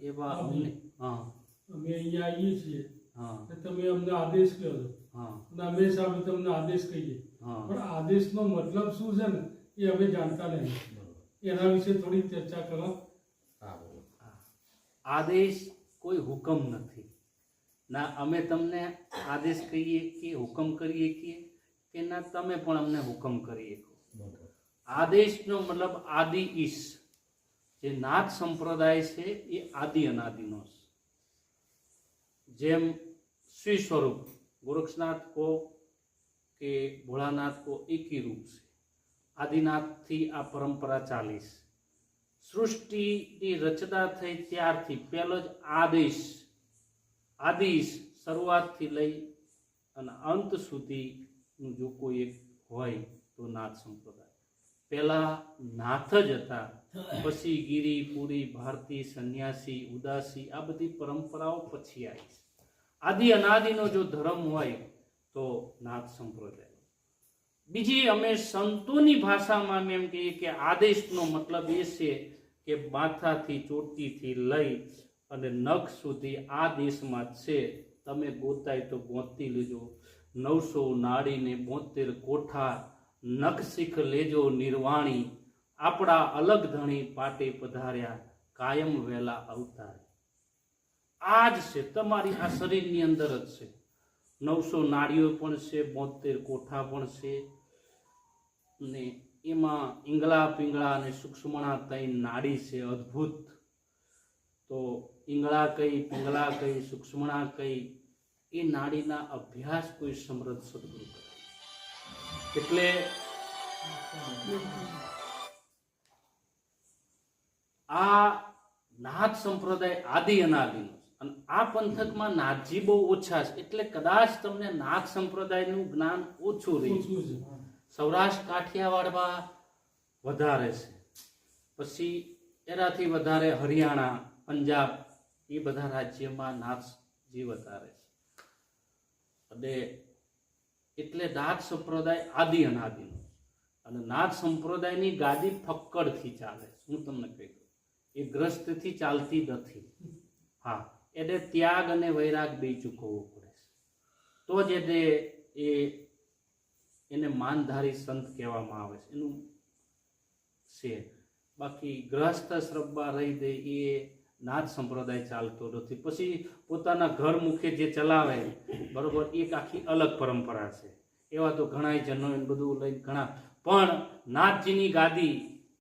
એવા અમને. હા. અમે અહીંયા આવીએ છીએ. હા. તો તમે અમને આદેશ કહો છો હા. અને અમે સાહેબ તમને આદેશ કહીએ. હા. પણ આદેશનો મતલબ શું છે ને એ અમે જાણતા નહીં એના વિશે થોડી ચર્ચા કરો. આદેશ કોઈ હુકમ નથી. ના અમે તમને આદેશ કહીએ કે હુકમ કરીએ કે કે ના તમે પણ અમને હુકમ કરીએ આદેશનો મતલબ આદિ ઈશ. જે નાથ સંપ્રદાય છે, એ આદિ અનાદિનો છે. જેમ શ્રી સ્વરૂપ ગોરક્ષનાથ કો કે ભોળાનાથ કો એકી રૂપ છે. આદિનાથથી આ પરંપરા ચાલી છે. સૃષ્ટિની રચના થઈ ત્યારથી પહેલો જ આદેશ આદેશ શરૂઆતથી લઈ અને અંત સુધીનું જો કોઈ એક હોય તો નાથ સંપ્રદાય. પહેલા નાથ જ હતા. પછી ગીરી, પુરી, ભારતી, સંન્યાસી, ઉદાસી, આ બધી પરંપરાઓ પછી આવી છે. આદિ અનાદિનો જો ધર્મ હોય તો નાથ સંપ્રદાય. બીજી અમે સંતોની ભાષામાં એમ કહીએ કે આદેશનો મતલબ એ છે કે માથાથી ચોટીથી લઈ અને નખ સુધી આ દેશમાં છે. તમે ગોતાય તો ગોતી લેજો. નવસો નાડીને બોતેર કોઠા નખ શીખ લેજો નિર્વાણી. આપણા અલગ ધણી પાટે પધાર્યા, કાયમ વેલા અવતાર. આ જ છે, તમારી આ શરીરની અંદર જ છે. નવસો નાડીઓ પણ છે, બોતેર કોઠા પણ છે. ને એમાં ઈંગળા પિંગળા અને સૂક્ષ્મણા તઈ નાડી છે, અદ્ભુત. તો ઈંગળા કઈ, પિંગળા કઈ, સૂક્ષ્મણા કઈ, એ નાડીના અભ્યાસ કોઈ સમૃદ્ધ સદગુરુ કરે. એટલે આ નાથ સંપ્રદાય આદિ અનાદિનો. અને આ પંથકમાં નાથજી બહુ ઓછા છે. એટલે કદાચ તમને નાથ સંપ્રદાયનું જ્ઞાન ઓછું રહી ઓછું છે. સૌરાષ્ટ્ર કાઠિયાવાડમાં વધારે છે. પછી એનાથી વધારે હરિયાણા પંજાબ એ બધા રાજ્યમાં નાથજી વધારે છે. અને એટલે નાથ સંપ્રદાય આદિ અનાદિનો. અને નાથ સંપ્રદાયની ગાદી ફક્કડથી ચાલે. હું તમને કહી દઉં. એ ગ્રસ્તથી ચાલતી નથી. હા, એને ત્યાગ અને વૈરાગ બે ચૂકવવો પડે છે. તો જ એને એ એને માનધારી સંત કહેવામાં આવે છે. એનું છે. બાકી ગ્રસ્થ શ્રબ્બા રહી દે એ નાથ સંપ્રદાય ચાલતો નથી. પછી પોતાના ઘર મુખે જે ચલાવે, બરોબર, એક આખી અલગ પરંપરા છે. એવા તો ઘણા જનો બધું લઈને ઘણા. પણ નાથજીની ગાદી